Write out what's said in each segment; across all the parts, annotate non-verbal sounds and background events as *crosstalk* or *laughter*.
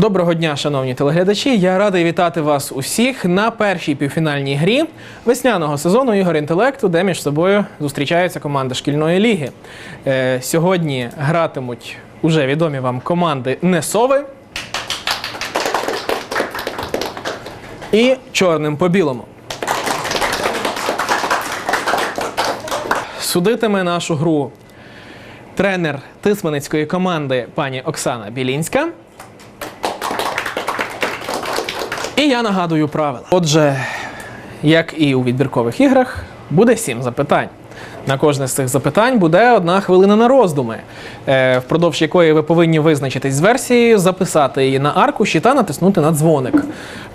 Доброго дня, шановні телеглядачі. Я радий вітати вас усіх на першій півфінальній грі весняного сезону ігор інтелекту, де між собою зустрічаються команди шкільної ліги. Е, сьогодні гратимуть уже відомі вам команди Несови і Чорним по білому. Судитиме нашу гру тренер тисменницької команди пані Оксана Білінська. І я нагадую правила. Отже, як і у відбіркових іграх, буде сім запитань. На кожне з цих запитань буде одна хвилина на роздуми, е, впродовж якої ви повинні визначитись з версією, записати її на аркуші та натиснути на дзвоник.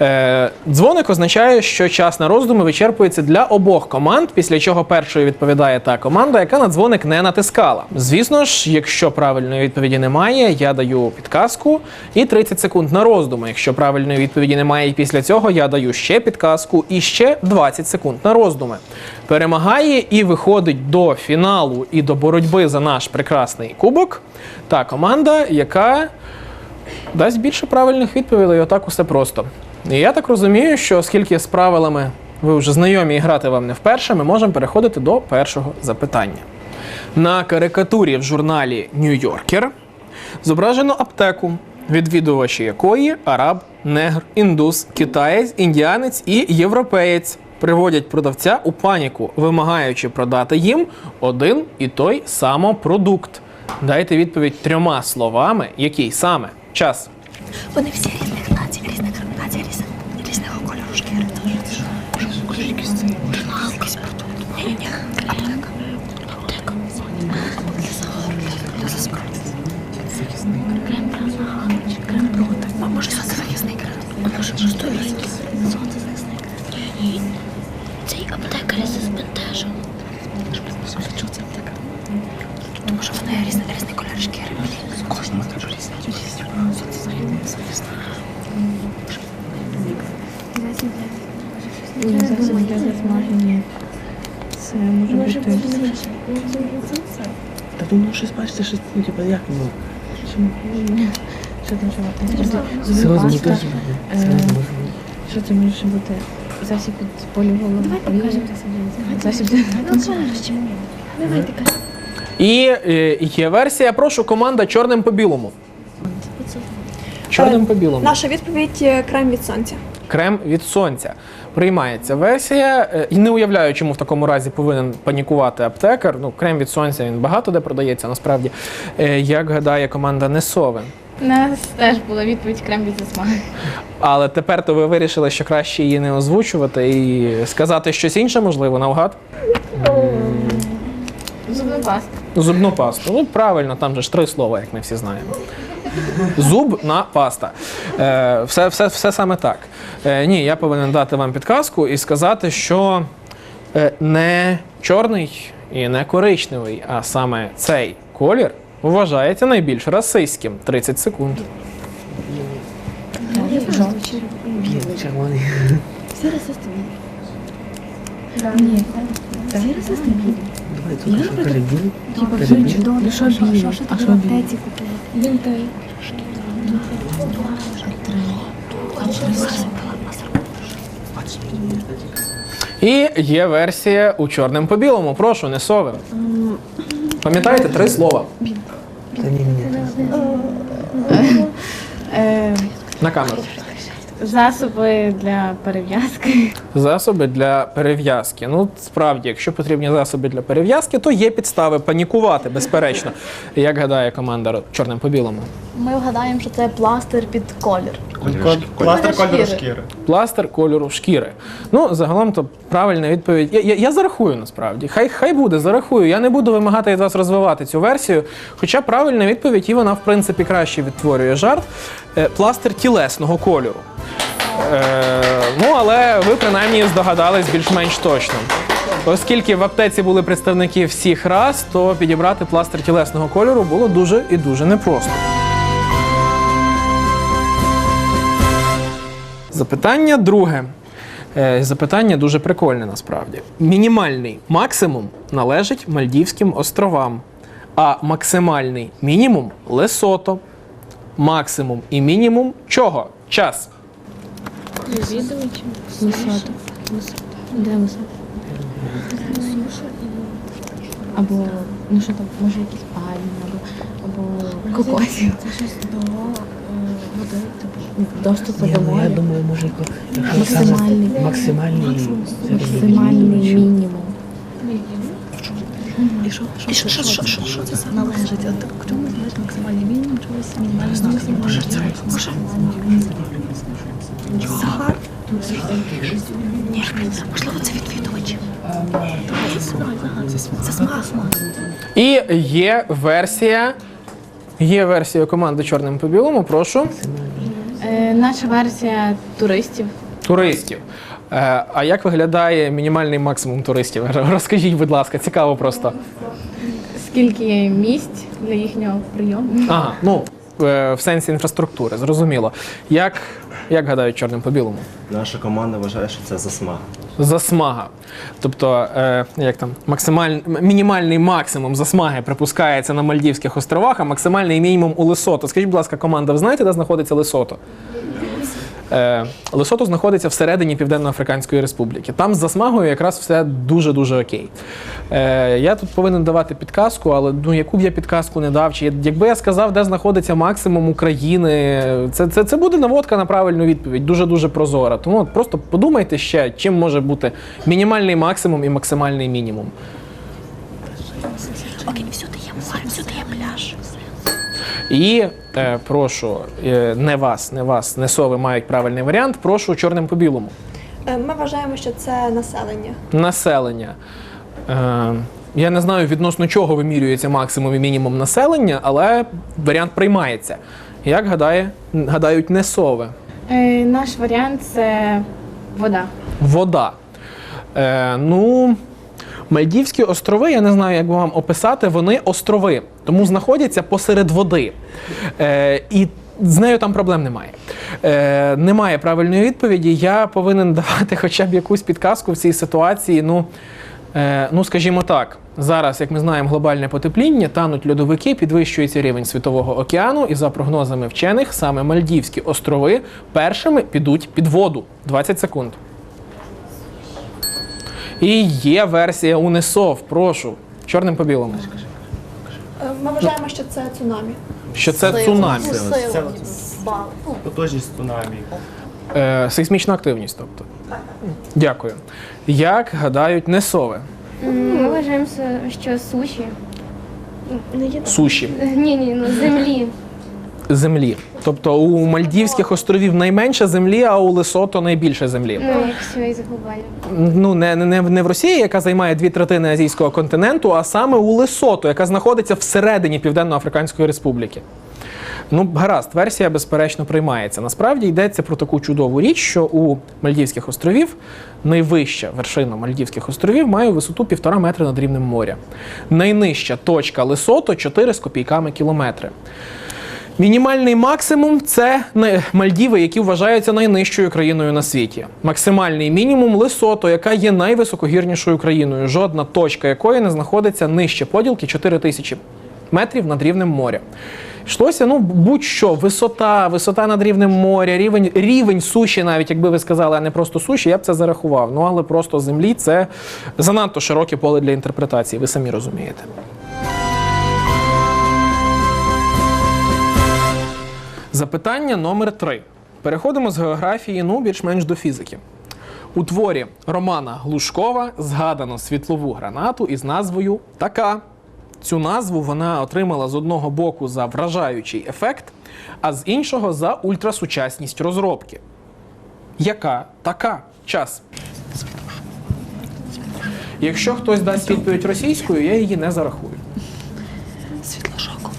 Е, Дзвоник означає, що час на роздуми вичерпується для обох команд, після чого першою відповідає та команда, яка на дзвоник не натискала. Звісно ж, якщо правильної відповіді немає, я даю підказку і 30 секунд на роздуми. Якщо правильної відповіді немає, і після цього я даю ще підказку і ще 20 секунд на роздуми. Перемагає і виходить до фіналу і до боротьби за наш прекрасний кубок. Та команда, яка дасть більше правильних відповідей. Отак усе просто. І я так розумію, що оскільки з правилами ви вже знайомі і грати вам не вперше, ми можемо переходити до першого запитання. На карикатурі в журналі Нью-Йоркер зображено аптеку, відвідувачі якої араб, негр, індус, китаєць, індіанець і європеєць приводять продавця у паніку, вимагаючи продати їм один і той самопродукт. Дайте відповідь трьома словами, який саме час. Вони всі різних націй, різних, для засмаження. Це може бути. Та ну щось бачите, щось, ну, типу, як ну. Що там ще паста. Е, може бути. Що це може бути? Засіб від полювого. Давай покажемо Засіб Давайте кажемо. І е, є версія, прошу, команда чорним по білому. Чорним по білому. Наша відповідь е, крем від сонця. Крем від сонця. Приймається версія. Е, І не уявляю, чому в такому разі повинен панікувати аптекар. Ну, крем від сонця він багато де продається, насправді. Е, Як гадає команда Несови. У нас теж була відповідь крем від засмаги. Але тепер то ви вирішили, що краще її не озвучувати і сказати щось інше, можливо, навгад. Зубна паста. Зубну пасту. Ну, правильно, там же ж три слова, як ми всі знаємо. Зубна паста. Е, все, все, все саме так. Е, ні, я повинен дати вам підказку і сказати, що е, не чорний і не коричневий, а саме цей колір вважається найбільш расистським. 30 секунд. Білий, червоний. Всі расисти білі. Ні. Всі расисти білі. Давай тут що білий. Типа Каже всі білий. чудові. Що білі? А що білі? Він той. І є версія у чорним по білому. Прошу, не сови. Пам'ятаєте три слова Та ні, ні, ні. На камеру. Засоби для перев'язки. Засоби для перев'язки. Ну, справді, якщо потрібні засоби для перев'язки, то є підстави панікувати, безперечно. Як гадає команда чорним по білому? Ми вгадаємо, що це пластир під колір. Пластир кольору шкіри. Пластир кольору шкіри. Ну, загалом, то правильна відповідь. Я, я, я зарахую насправді. Хай хай буде, зарахую. Я не буду вимагати від вас розвивати цю версію. Хоча правильна відповідь, і вона, в принципі, краще відтворює жарт. Е, Пластир тілесного кольору. Е, ну, але ви принаймні здогадались більш-менш точно. Оскільки в аптеці були представники всіх рас, то підібрати пластир тілесного кольору було дуже і дуже непросто. Запитання друге. Е, Запитання дуже прикольне насправді. Мінімальний максимум належить Мальдівським островам, а максимальний мінімум Лесото. максимум і мінімум чого? Час. Відвідувачі. Висота. Де висота? Або, ну що там, може якісь пальми, або, або кокосів. Це щось до води, типу, доступу до ну я думаю, може, якщо Максимальний. саме максимальний Максимальний мінімум. І що, що, що, що, що, що, що це належить? От чому знаєш максимальний мінімум, чогось мінімальний Може, це Може, Ні, можливо, це відвідувачі. Це смак. І є версія. Є версія команди Чорним по білому, прошу. Е, наша версія туристів. Туристів. Е, а як виглядає мінімальний максимум туристів? *laughs* Розкажіть, будь ласка, цікаво просто. Скільки є місць для їхнього прийому? Ага, ну е, в сенсі інфраструктури, зрозуміло. Як, як гадають чорним по білому? Наша команда вважає, що це засмага. Засмага. Тобто, е, як там, максималь... мінімальний максимум засмаги припускається на Мальдівських островах, а максимальний мінімум у Лесото. Скажіть, будь ласка, команда, ви знаєте, де знаходиться Лесото? Е, Лесото знаходиться всередині Південно-Африканської Республіки. Там з засмагою якраз все дуже-дуже окей. Е, я тут повинен давати підказку, але ну, яку б я підказку не дав, чи якби я сказав, де знаходиться максимум України, це, це, це буде наводка на правильну відповідь, дуже-дуже прозора. Тому просто подумайте ще, чим може бути мінімальний максимум і максимальний мінімум. Окей, всюди є море, всюди є пляж. І е, прошу, е, не вас, не вас, не сови мають правильний варіант. Прошу чорним по білому. Е, Ми вважаємо, що це населення. Населення. Е, я не знаю відносно чого вимірюється максимум і мінімум населення, але варіант приймається. Як гадає, гадають не сови. Е, наш варіант це вода. Вода. Е, ну, Мальдівські острови, я не знаю, як би вам описати, вони острови, тому знаходяться посеред води. Е, і з нею там проблем немає. Е, немає правильної відповіді. Я повинен *laughs* давати хоча б якусь підказку в цій ситуації. Ну, е, ну скажімо так, зараз, як ми знаємо, глобальне потепління, тануть льодовики, підвищується рівень світового океану, і за прогнозами вчених, саме Мальдівські острови першими підуть під воду. 20 секунд. І є версія Унесов, прошу. Чорним по білому. Ми вважаємо, що це цунамі. Що це цунамі. Потужність цунамі. Е, сейсмічна активність, тобто. Дякую. Як гадають несови? Ми вважаємо, що суші. Суші. Ні, ні, ну землі. Землі. Тобто у Мальдівських островів найменше землі, а у Лесото найбільше землі. Ну, якщо і. Ну, не, не, не в Росії, яка займає дві третини азійського континенту, а саме у Лесото, яка знаходиться всередині Південно-Африканської Республіки. Ну, гаразд, версія, безперечно, приймається. Насправді йдеться про таку чудову річ, що у Мальдівських островів найвища вершина Мальдівських островів має висоту півтора метри над рівнем моря. Найнижча точка Лесото 4 з копійками кілометри. Мінімальний максимум це Мальдіви, які вважаються найнижчою країною на світі. Максимальний мінімум Лесото, яка є найвисокогірнішою країною, жодна точка якої не знаходиться нижче поділки 4000 метрів над рівнем моря. Йшлося, ну, будь-що, висота, висота над рівнем моря, рівень, рівень суші, навіть якби ви сказали, а не просто суші, я б це зарахував. Ну, але просто землі це занадто широке поле для інтерпретації, ви самі розумієте. Запитання номер три. Переходимо з географії, ну, більш-менш до фізики. У творі Романа Глушкова згадано світлову гранату із назвою Така. Цю назву вона отримала з одного боку за вражаючий ефект, а з іншого за ультрасучасність розробки. Яка така час? Якщо хтось дасть відповідь російською, я її не зарахую. Світлошокова.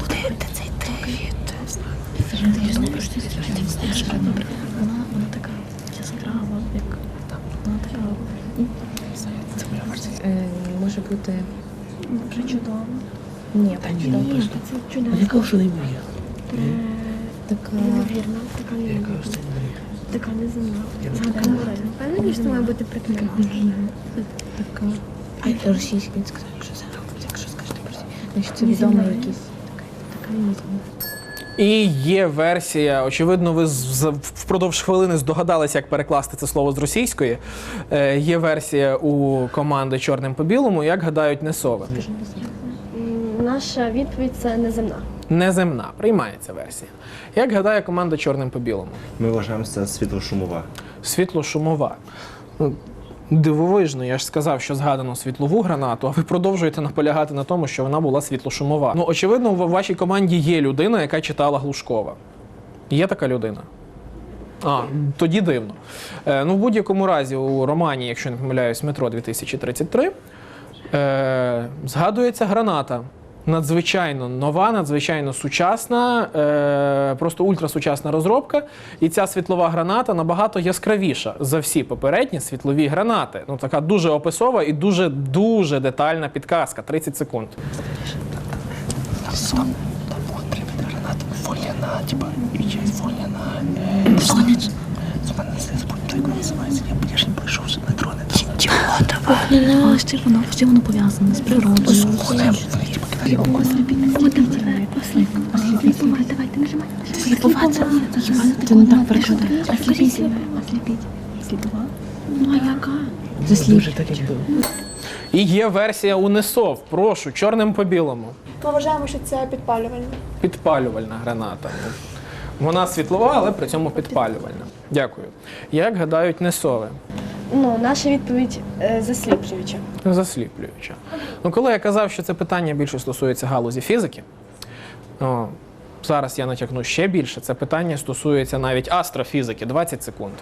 Куди де цей трик? Вона вона така яскрава, як вона така. Е, може бути. Вже чудово. Ні, Та ні, ну. Це чудово. Я кажу, не мрія. така. Неймовірно, така не мрія. Така не знаю. Я не Згадка знаю. що це має бути прикметом? Така. А російський він сказав, якщо це якщо скажете. Значить це відомо якийсь така мізм. І є версія, очевидно, ви впродовж хвилини здогадалися, як перекласти це слово з російської. Е, є версія у команди Чорним по білому, як гадають несови. Наша відповідь це неземна. Неземна, приймається версія. Як гадає команда Чорним по білому? Ми вважаємо, це світлошумова. Світло-шумова. Дивовижно, я ж сказав, що згадано світлову гранату, а ви продовжуєте наполягати на тому, що вона була світлошумова. Ну, очевидно, в вашій команді є людина, яка читала Глушкова. Є така людина? А, тоді дивно. Е, ну, в будь-якому разі, у романі, якщо не помиляюсь, метро 2033, е, згадується граната. Надзвичайно нова, надзвичайно сучасна, е, просто ультрасучасна розробка. І ця світлова граната набагато яскравіша за всі попередні світлові гранати. Ну, така дуже описова і дуже дуже детальна підказка. 30 секунд. Фоляна, типа, вічай фоляна. Сонеч. Зупинися, як вона називається. Я, я ж не пройшов вже метро, не там. Чого давай? Але ще воно, ще воно пов'язане з природою. Кидають Давайте нажимай. Сліпувати. Це не так перекладає. Осліпіть. Осліпіть. Сліпова. Ну, а яка? Засліп. Дуже так. І є версія УНЕСОВ. Прошу, чорним по білому. Ми вважаємо, що це підпалювальне. Підпалювальна граната. Вона світлова, але при цьому підпалювальна. Дякую. Як гадають несови? Ну, наша відповідь е, засліплююча. Засліплююча. Ну, коли я казав, що це питання більше стосується галузі фізики, о, зараз я натякну ще більше. Це питання стосується навіть астрофізики. 20 секунд.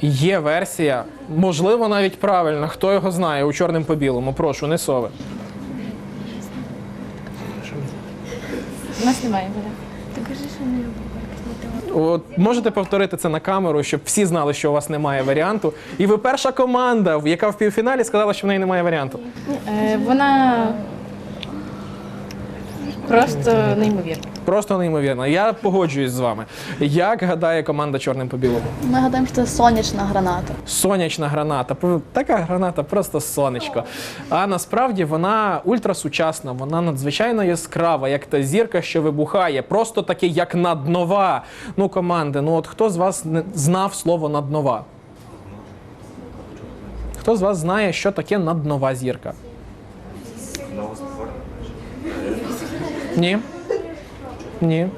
Є версія, можливо, навіть правильна. Хто його знає у чорним по білому. Прошу, не сови. У нас немає. От можете повторити це на камеру, щоб всі знали, що у вас немає варіанту. І ви перша команда, яка в півфіналі сказала, що в неї немає варіанту. Е, вона просто неймовірна. Просто неймовірно. Я погоджуюсь з вами. Як гадає команда чорним по білому? Ми гадаємо, що це сонячна граната. Сонячна граната. Така граната, просто сонечко. А насправді вона ультрасучасна, вона надзвичайно яскрава, як та зірка, що вибухає, просто таки, як наднова. Ну, команди, ну от хто з вас не знав слово наднова? Хто з вас знає, що таке наднова зірка? Ні. Ні.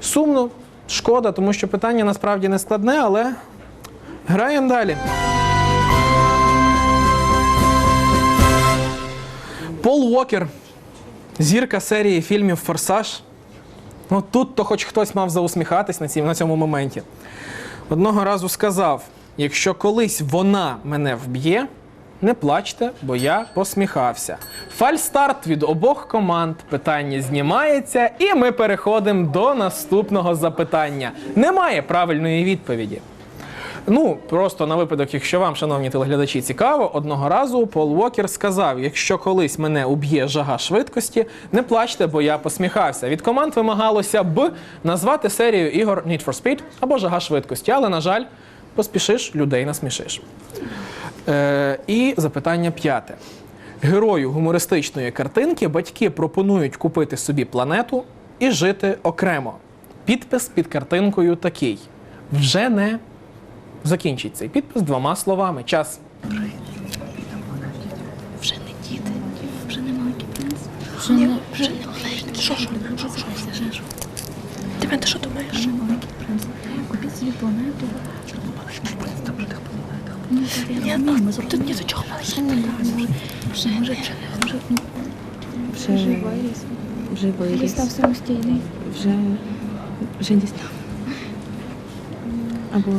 Сумно, шкода, тому що питання насправді не складне, але граємо далі. Пол Уокер, зірка серії фільмів Форсаж. Ну тут то хоч хтось мав заусміхатись на, цім, на цьому моменті. Одного разу сказав: якщо колись вона мене вб'є, не плачте, бо я посміхався. Фальстарт від обох команд. Питання знімається, і ми переходимо до наступного запитання. Немає правильної відповіді. Ну, просто на випадок, якщо вам, шановні телеглядачі, цікаво, одного разу Пол Уокер сказав: якщо колись мене уб'є жага швидкості, не плачте, бо я посміхався. Від команд вимагалося б назвати серію ігор Need for Speed або жага швидкості, але, на жаль, поспішиш, людей насмішиш. Е, і запитання п'яте. Герою гумористичної картинки батьки пропонують купити собі планету і жити окремо. Підпис під картинкою такий: вже не Закінчить цей підпис двома словами. Час. Вже не діти, вже не маленький принц. Вже не вже не маленький. Ти мене що думаєш? Вже не маленький принц. Купіть собі планету. Зробимо. Ні, до чого маленький принц? Вже вже виріс. Став самостійний. Вже, вже дістав. Або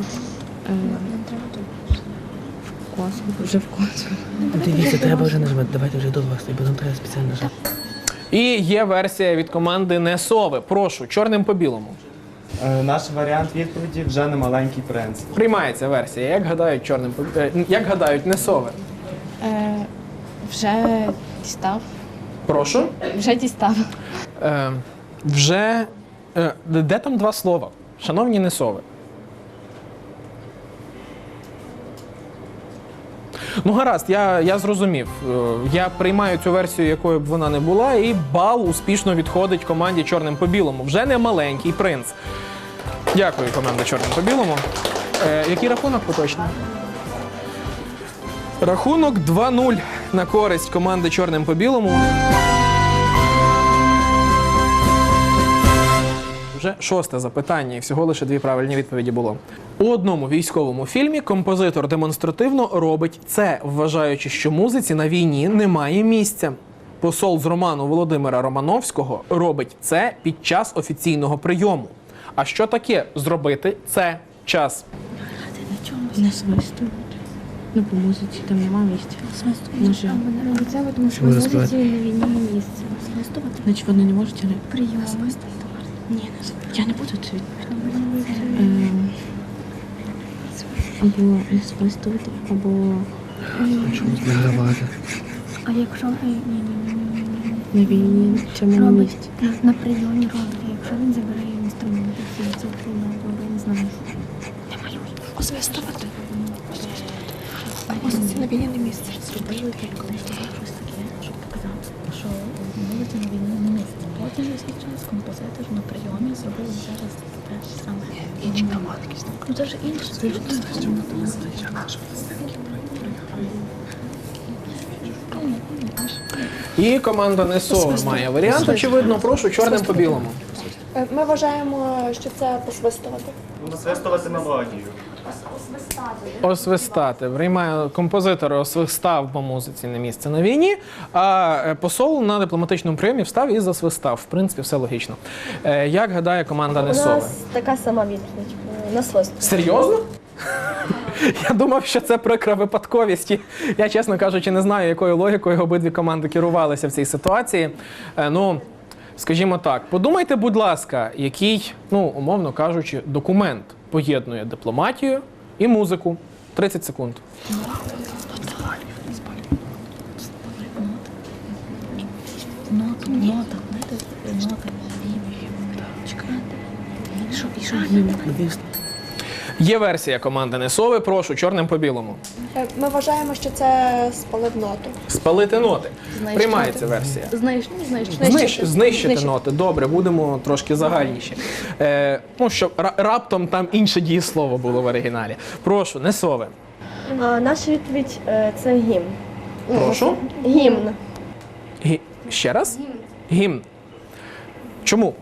в космос. Вже в космос. Дивіться, треба вже нажимати. Давайте вже до вас, бо нам треба спеціально нажати. І є версія від команди Несови. Прошу, чорним по білому. Е, Наш варіант відповіді вже не маленький принц. Приймається версія. Як гадають чорним е, як гадають Несови? Е, вже дістав. Прошу. Вже дістав. Е, вже е, де там два слова? Шановні Несови. Ну гаразд, я, я зрозумів. Е, Я приймаю цю версію, якою б вона не була, і бал успішно відходить команді чорним по білому. Вже не маленький принц. Дякую, команда чорним по білому. Е, який рахунок поточний? Рахунок 2-0 на користь команди чорним по білому. Вже шосте запитання, і всього лише дві правильні відповіді було. У одному військовому фільмі композитор демонстративно робить це, вважаючи, що музиці на війні немає місця. Посол з роману Володимира Романовського робить це під час офіційного прийому. А що таке зробити це час? Не свистують. Ну, по музиці там немає місця. Це, тому що в музиці на війні є місце. Значить вони не можуть, але... прийом. Ні. Я не буду це відповідати. Ем, Або не свистувати, або... А якщо ні, ні, ні, ні, ні. На війні в цьому не робить місці. на, на прийомі робить, якщо він забирає інструмент, який це прийом, або я не знаю. Не малюй. Освистувати. Музиці на війні не місце. Зробили так колись щось таке, щоб показати, що молоді на війні свій час композитор на прийомі зробили зараз те ж саме. Інші громадськість. Ну це ж інше, це ж І команда НСО має варіант, очевидно, прошу чорним по білому. Е, Ми вважаємо, що це посвистувати. Насвистувати мелодію. Освистати. Приймає композитор освистав по музиці на місце на війні, а е, посол на дипломатичному прийомі встав і засвистав. В принципі, все логічно. Е, Як гадає команда У нас така сама відповідь. е, На свист. Серйозно? *laughs* Я думав, що це прикра випадковість. Я, чесно кажучи, не знаю, якою логікою обидві команди керувалися в цій ситуації. Ну, скажімо так, подумайте, будь ласка, який, ну, умовно кажучи, документ поєднує дипломатію і музику. 30 секунд. Нота, нота, нота. Чекайте. Що, і що? Є версія команди Несови. Прошу, чорним по білому. Е, Ми вважаємо, що це спалив ноту. Спалити ноти. Знищити. Приймається версія. Не знаєш, Знищити, знищити ноти. Добре, будемо трошки загальніші. Е, ну, щоб ра- раптом там інше дієслово було в оригіналі. Прошу, Несове. А, наша відповідь е, це гімн. Прошу. Гімн. Гі... Ще раз? Гімн. Чому?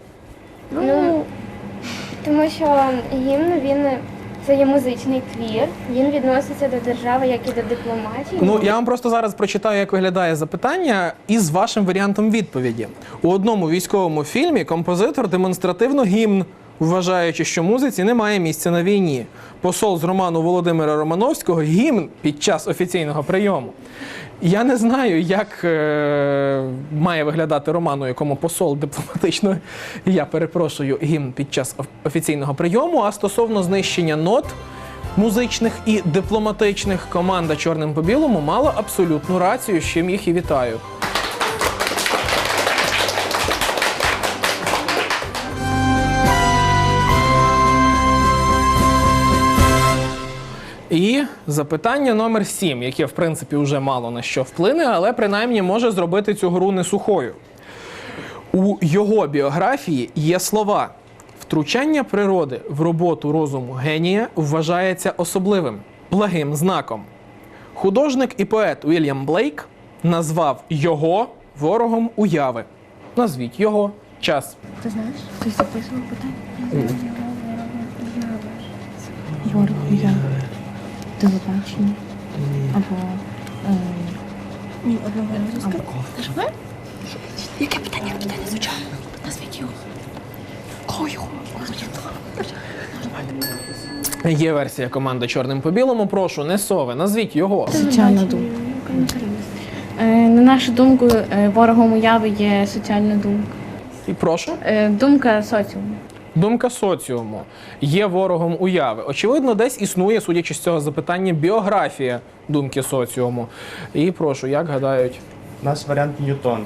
Ну, тому що гімн він це є музичний твір. Він відноситься до держави, як і до дипломатії. Ну я вам просто зараз прочитаю, як виглядає запитання, із вашим варіантом відповіді. У одному військовому фільмі композитор демонстративно гімн, вважаючи, що музиці немає місця на війні. Посол з роману Володимира Романовського гімн під час офіційного прийому. Я не знаю, як е, має виглядати роман, у якому посол дипломатично, я перепрошую, гімн під час офіційного прийому. А стосовно знищення нот музичних і дипломатичних, команда чорним по білому мала абсолютну рацію, з чим їх і вітаю. І запитання номер 7, яке, в принципі, вже мало на що вплине, але принаймні може зробити цю гру не сухою. У його біографії є слова: втручання природи в роботу розуму генія вважається особливим, благим знаком. Художник і поет Уільям Блейк назвав його ворогом уяви. Назвіть його час. Ти знаєш, ти записував питання? Ворог я телебачення. Або... ем, Ні, одного. Ти? Яке питання? Яке питання звучало? Назвіть його. Кого його? Є версія команди чорним по білому. Прошу, не сове, назвіть його. Соціальна думка. Е, На нашу думку, е, ворогом уяви є соціальна думка. І прошу. Е, Думка соціуму. Думка соціуму є ворогом уяви. Очевидно, десь існує, судячи з цього запитання, біографія думки соціуму. І прошу, як гадають? Наш варіант Ньютон.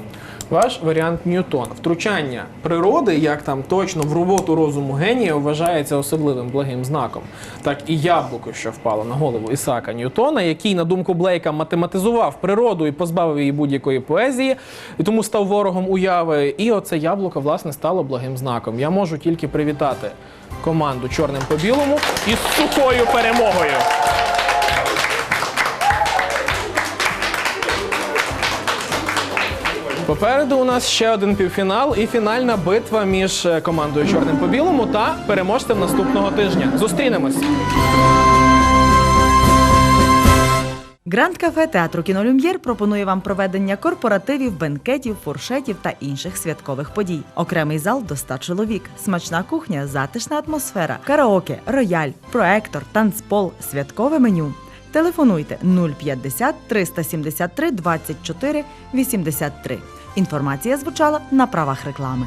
Ваш варіант Ньютон. Втручання природи, як там точно в роботу розуму генія, вважається особливим благим знаком. Так і яблуко, що впало на голову Ісака Ньютона, який, на думку Блейка, математизував природу і позбавив її будь-якої поезії, і тому став ворогом уяви. І оце яблуко, власне, стало благим знаком. Я можу тільки привітати команду чорним по білому із сухою перемогою. Попереду у нас ще один півфінал і фінальна битва між е, командою Чорним по білому та переможцем наступного тижня. Зустрінемось. Гранд кафе театру Кінолюм'єр пропонує вам проведення корпоративів, бенкетів, фуршетів та інших святкових подій. Окремий зал до 100 чоловік, смачна кухня, затишна атмосфера, караоке, рояль, проектор, танцпол, святкове меню. Телефонуйте 050 373 24 83. Інформація звучала на правах реклами.